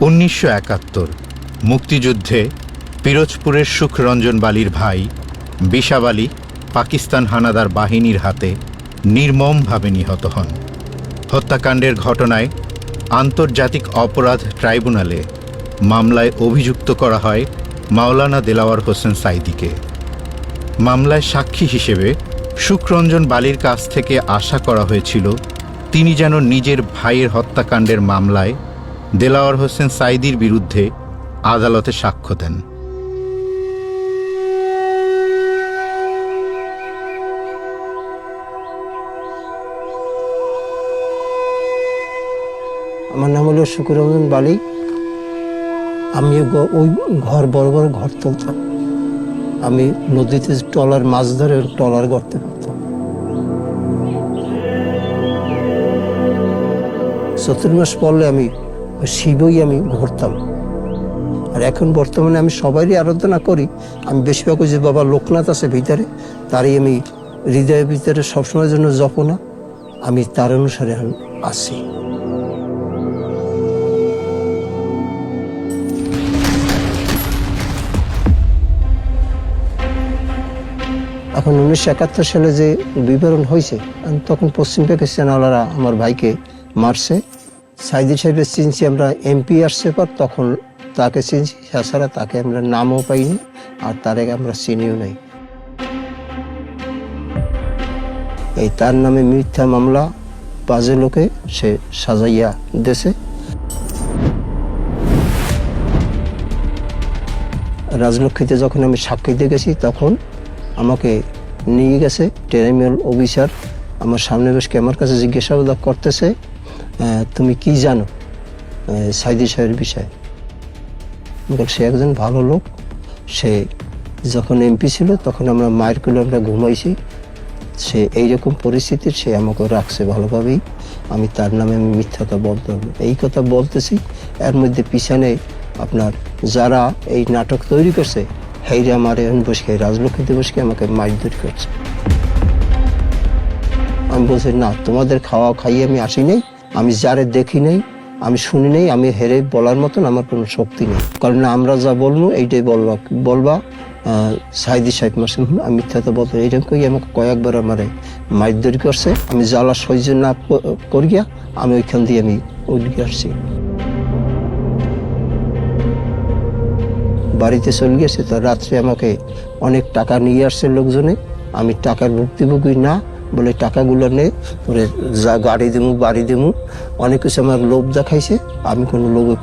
উনিশশো একাত্তর, মুক্তিযুদ্ধে পিরোজপুরের সুখরঞ্জন বালির ভাই বিশাব আলী পাকিস্তান হানাদার বাহিনীর হাতে নির্মমভাবে নিহত হন। হত্যাকাণ্ডের ঘটনায় আন্তর্জাতিক অপরাধ ট্রাইব্যুনালে মামলায় অভিযুক্ত করা হয় মাওলানা দেলাওয়ার হোসেন সাইদিকে। মামলায় সাক্ষী হিসেবে সুখরঞ্জন বালির কাছ থেকে আশা করা হয়েছিল, তিনি যেন নিজের ভাইয়ের হত্যাকাণ্ডের মামলায় দেলাওয়ার হোসেন সাইদির বিরুদ্ধে আদালতে সাক্ষ্য দেন। আমার নাম হলো শুকুররঞ্জন বালি। আমি ওই ঘর, বড় বড় ঘর তুলতাম। আমি নদীতে টলার মাছ ধরে টলার গড়তে পারতাম। চতুর্মাস পড়লে আমি শিবই আমি ঘুরতাম। আর এখন বর্তমানে আমি সবারই আরাধনা করি। আমি বেশিরভাগ যে বাবা লোকনাথ আছে ভিতরে, তারই আমি হৃদয়ের ভিতরে সবসময়ের জন্য জপনা। আমি তার অনুসারে আছি এখন উনিশশো একাত্তর সালে যে বিবরণ হয়েছে তখন পশ্চিম পাকিস্তানওয়ালারা আমার ভাইকে মারছে। সাইদি সাহেবের চিনছি আমরা এমপি আসছে পর তখন তাকে চিনছি। তাছাড়া তাকে আমরা নামও পাইনি আর তার আগে আমরা চিনিও নাই। এই তার নামে মিথ্যা মামলা বাজে লোকে সে সাজাইয়া দেশে রাজলক্ষ্মীতে যখন আমি সাক্ষী দিয়ে গেছি তখন আমাকে নিয়ে গেছে টেরিমিয়াল অফিসার। আমার সামনে বসে আমার কাছে জিজ্ঞাসাবাদ করতেছে। তুমি কি জানো? সাইদি সাহেবের বিষয়ে? সে একজন ভালো লোক। সে যখন এমপি ছিল, তখন আমরা মায়ের কুলে আমরা ঘুমাইছি। সে এইরকম পরিস্থিতির সে আমাকে রাখছে ভালোভাবেই। আমি তার নামে আমি মিথ্যাটা বলতে হবে। এই কথা বলতেছি, এর মধ্যে পিছনে আপনার যারা এই নাটক তৈরি করছে, হেইরা আমার এখন বসে, রাজলক্ষ্মীতে বসে আমাকে মারধর করছে। আমি বলছি, না, তোমাদের খাওয়া খাইয়ে আমি আসি নাই। আমি যারে দেখি নাই, আমি শুনি নাই, আমি হেরে বলার মতন আমার কোনো শক্তি নেই। কারণ আমরা যা বলব, এইটাই বলবা বলবা সাইদি সাহেব মাসুম আমি মিথ্যা বলতে এইরকম করি আমাকে কয়েকবার আমারে মারধর করছে, আমি জ্বালা সহ্য না করিয়া আমি ওইখান দিয়ে আমি উঠে আসছি। বাড়িতে চলে গেছে, তো রাত্রে আমাকে অনেক টাকা নিয়ে আসছে লোকজনে। আমি টাকার ভুক্তিভোগী না বলে টাকাগুলো নে তোরে যা গাড়ি দিমু, বাড়ি দিমু। অনেক কিছু আমার লোভ দেখাইছে, আমি কোনো লোভে